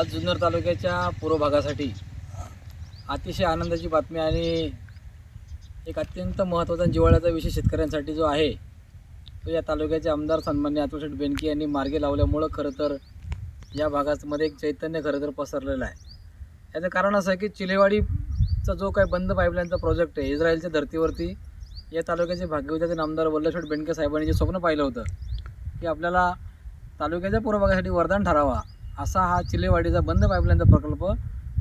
आज जुन्नर तालुक्याच्या पूर्व भागासाठी अतिशय आनंदाची बातमी आणि एक अत्यंत महत्त्वाचा जिवाळ्याचा जिव्हाळ्याचा विषय शेतकऱ्यांसाठी जो आहे तो या तालुक्याचे आमदार सन्मान्य अतुलशेठ बेनके यांनी मार्गे लावल्यामुळं खरं तर या भागामध्ये एक चैतन्य खरं तर पसरलेलं आहे. याचं कारण असं आहे की चिलेवाडीचा जो काही बंद पाईपलाईनचा प्रोजेक्ट आहे इस्रायलच्या धर्तीवरती या तालुक्याचे भाग्यविधाते आमदार वल्लभशेठ बेनके साहेबांनी जे स्वप्न पाहिलं होतं की आपल्याला तालुक्याच्या पूर्व भागासाठी वरदान ठरावा असा हा चिलेवाडीचा बंद पाईपलाईनचा प्रकल्प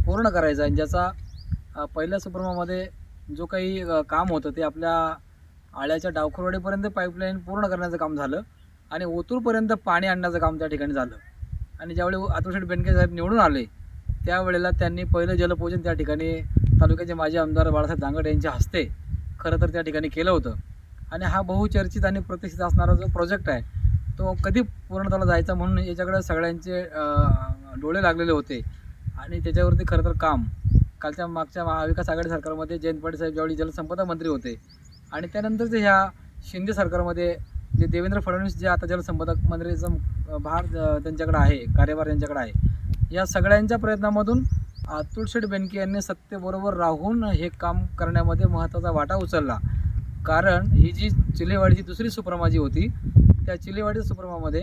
पूर्ण करायचा आहे. ज्याचा पहिल्या सुप्रमामध्ये जो काही काम होतं ते आपल्या आळ्याच्या डावखरवाडीपर्यंत पाईपलाईन पूर्ण करण्याचं काम झालं आणि ओतूरपर्यंत पाणी आणण्याचं काम त्या ठिकाणी झालं. आणि ज्यावेळी अतुलशेठ बेनके साहेब निवडून आले त्यावेळेला त्यांनी पहिलं जलपूजन त्या ठिकाणी तालुक्याचे माजी आमदार बाळासाहेब दांगड यांच्या हस्ते खरं तर त्या ठिकाणी केलं होतं. आणि हा बहुचर्चित आणि प्रतिष्ठित असणारा जो प्रोजेक्ट आहे तो कधी पूर्णत्वाला जायचा म्हणून याच्याकडे सगळ्यांचे डोळे लागलेले होते. आणि त्याच्यावरती खरं तर काम. कालच्या मागच्या महाविकास आघाडी सरकारमध्ये जयंत पाटील साहेब ज्यावेळी जलसंपदा मंत्री होते. आणि त्यानंतरचे ह्या शिंदे सरकारमध्ये जे देवेंद्र फडणवीस जे आता जलसंपदा मंत्रीचा भार त्यांच्याकडे आहे कार्यभार त्यांच्याकडे आहे. या सगळ्यांच्या प्रयत्नामधून तुळशेठ बेनके यांनी सत्तेबरोबर राहून हे काम करण्यामध्ये महत्त्वाचा वाटा उचलला. कारण ही जी चिलेवाडीची दुसरी सुप्रमाजी होती त्या चिलेवाडी सुपरमामध्ये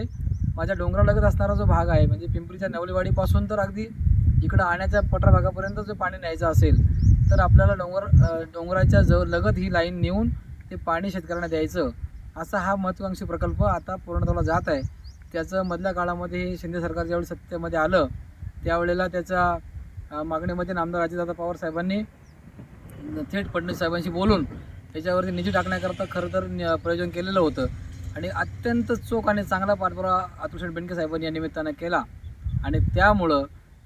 माझ्या डोंगरालगत असणारा जो भाग आहे म्हणजे पिंपरीच्या नवलेवाडीपासून तर अगदी इकडं आण्याच्या पठार भागापर्यंत जो पाणी न्यायचं असेल तर आपल्याला डोंगर डोंगराच्या जव लगत ही लाईन नेऊन ते पाणी शेतकऱ्यांना द्यायचं असा हा महत्त्वाकांक्षी प्रकल्प आता पूर्णत्वाला जात आहे. त्याचं मधल्या काळामध्ये हे शिंदे सरकार ज्यावेळी सत्तेमध्ये आलं त्यावेळेला त्याच्या मागणीमध्ये नामदार अजितदादा पवार साहेबांनी थेट फडणवीस साहेबांशी बोलून त्याच्यावरती निधी टाकण्याकरता खरं तर न- प्रयोजन केलेलं होतं. आणि अत्यंत चोख आणि चांगला पाठपुरावा अतुलशेठ बेनके साहेबांनी या निमित्तानं केला. आणि त्यामुळं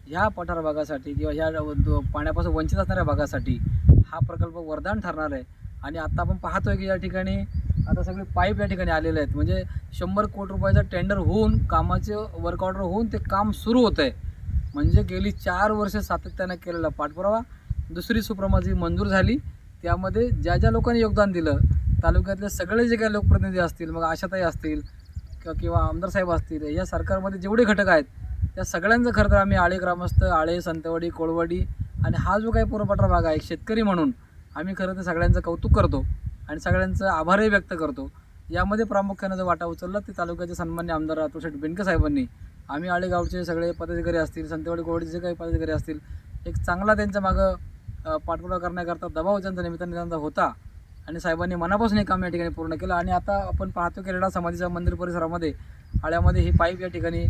ह्या पठार भागासाठी किंवा ह्या दो- पाण्यापासून वंचित असणाऱ्या भागासाठी हा प्रकल्प वरदान ठरणार आहे. आणि आत्ता आपण पाहतोय की या ठिकाणी आता सगळे पाईप या ठिकाणी आलेले आहेत. म्हणजे शंभर कोटी रुपयाचं टेंडर होऊन कामाचे वर्क ऑर्डर होऊन ते काम सुरू होतं आहे म्हणजे गेली चार वर्ष सातत्यानं केलेला पाठपुरावा. दुसरी सुप्रमा जी मंजूर झाली. त्यामध्ये ज्या ज्या लोकांनी योगदान दिलं तालुक्यातले सगळे जे काही लोकप्रतिनिधी असतील मग आशाताई असतील किंवा किंवा आमदार साहेब असतील या सरकारमध्ये जेवढे घटक आहेत त्या सगळ्यांचं खरं तर आम्ही आळे ग्रामस्थ आळे संतवाडी कोळवाडी आणि हा जो काही पूर्वपठार भाग आहे शेतकरी म्हणून आम्ही खरं तर सगळ्यांचं कौतुक करतो आणि सगळ्यांचं आभारही व्यक्त करतो. यामध्ये प्रामुख्यानं जो वाटा उचलला ते तालुक्याचे सन्मान्य आमदार अतुल शेठ बेनके साहेबांनी. आम्ही आळेगावचे सगळे पदाधिकारी असतील संतवाडी कोवडीचे जे काही पदाधिकारी असतील एक चांगला त्यांच्या मागं पाठपुरा पाठपुरावा करण्याकरता दबाव त्यांचा निमित्ताने त्यांचा होता आणि साहेबांनी मनापासून हे काम या ठिकाणी पूर्ण केलं. आणि आता आपण पाहतो की रेडा समाधीच्या मंदिर परिसरामध्ये आळ्यामध्ये हे पाईप या ठिकाणी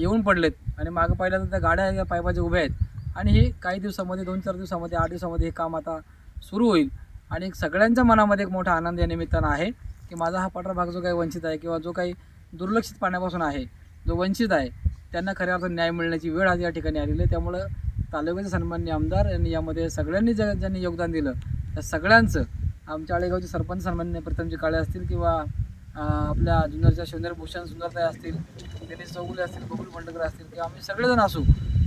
येऊन पडलेत. आणि मागं पाहिलं तर त्या गाड्या या पाईपाच्या उभ्या आहेत. आणि हे काही दिवसामध्ये दोन चार दिवसामध्ये आठ दिवसामध्ये हे काम आता सुरू होईल. आणि एक सगळ्यांच्या मनामध्ये एक मोठा आनंद या निमित्तानं आहे की माझा हा पठार भाग जो काही वंचित आहे किंवा जो काही दुर्लक्षित पाण्यापासून आहे जो वंचित आहे त्यांना खऱ्या अर्थात न्याय मिळण्याची वेळ आज या ठिकाणी आलेली आहे. त्यामुळं तालुक्याचे सन्मान्य आमदार यांनी यामध्ये सगळ्यांनी ज्या ज्यांनी योगदान दिलं त्या सगळ्यांचं आमच्या आळेगावचे सरपंच सन्मान्य प्रथमजी काळे असतील किंवा आपल्या जुन्नरच्या शिवनेर भूषण सुंदरताई असतील दिनेश चौगुले असतील बबुल मंडकर असतील किंवा आम्ही सगळेजण असू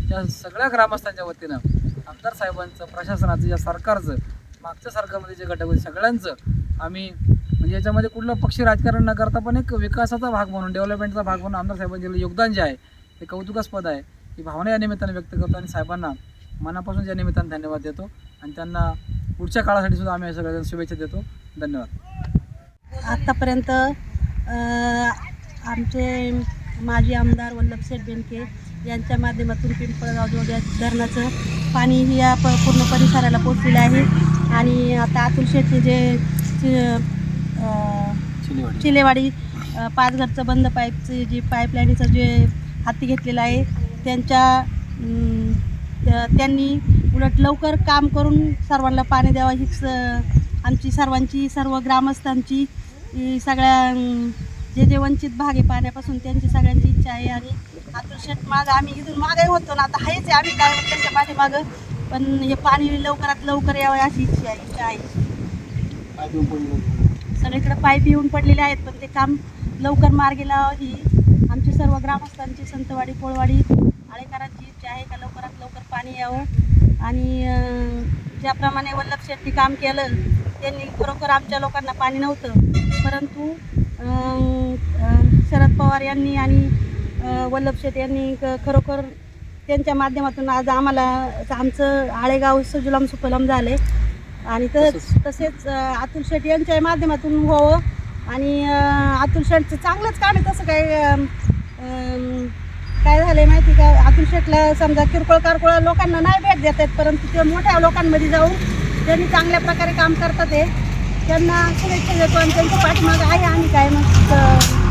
त्या सगळ्या ग्रामस्थांच्या वतीनं आमदार साहेबांचं प्रशासनाचं या सरकारचं मागच्या सरकारमध्ये जे घटक होते सगळ्यांचं आम्ही म्हणजे याच्यामध्ये कुठलं पक्षी राजकारण न करता पण एक विकासाचा भाग म्हणून डेव्हलपमेंटचा भाग म्हणून आमदार साहेबांनी दिलेलं योगदान जे आहे ते कौतुकास्पद आहे. ही भावना या निमित्ताने व्यक्त करतो आणि साहेबांना मनापासून या निमित्ताने धन्यवाद देतो. आणि त्यांना पुढच्या काळासाठी सुद्धा आम्ही सगळ्यांना शुभेच्छा देतो. धन्यवाद. आत्तापर्यंत आमचे माजी आमदार वल्लभशेठ बेनके यांच्या माध्यमातून पिंपळगाव जोग्या धरणाचं पाणी ही या प पूर्ण परिसराला पोचलेलं आहे. आणि आता अतुल शेट्टी जे चिलेवाडी. चिलेवाडी अ, पाच घरचं बंद पाईपचं जे पाईपलाईनचं जे हाती घेतलेलं आहे त्यांच्या त्यांनी उलट लवकर काम करून सर्वांना पाणी द्यावं हीच आमची सर्वांची सर्व ग्रामस्थांची सगळ्या जे जे वंचित भाग आहे पाण्यापासून त्यांची सगळ्यांची इच्छा आहे. आणि अतुल शेट मागं आम्ही इथून मागे होतो ना आता आहेच आहे आम्ही काय त्यांच्या पाठीमागं पण हे पाणी लवकरात लवकर यावं अशी इच्छा आहे इच्छा आहे. सगळीकडे पाईप येऊन पडलेले आहेत पण ते काम लवकर मार्गी लावावं ही आमची सर्व ग्रामस्थांची संतवाडी कोळवाडी आळेकरांची इच्छा आहे का लवकरात लवकर पाणी यावं? आणि ज्याप्रमाणे वल्लभ शेट्टी काम केलं त्यांनी खरोखर आमच्या लोकांना पाणी नव्हतं. परंतु शरद पवार यांनी आणि वल्लभ शेट्टी यांनी क- खरोखर त्यांच्या माध्यमातून आज आम्हाला आमचं आळेगाव सुजुलाम सुफलाम झाले. आणि तस तसेच अतुल शेट यांच्या माध्यमातून व्हावं. आणि अतुल शेटचं चांगलंच काम आहे. तसं काय काय झालंय माहिती का? अतुल शेटला समजा किरकोळ कारकोळ लोकांना नाही भेट देत आहेत परंतु ते मोठ्या लोकांमध्ये जाऊन त्यांनी चांगल्या प्रकारे काम करतात ते त्यांना शुभेच्छा देतो आणि त्यांच्या पाठीमागं आहे आम्ही काय मग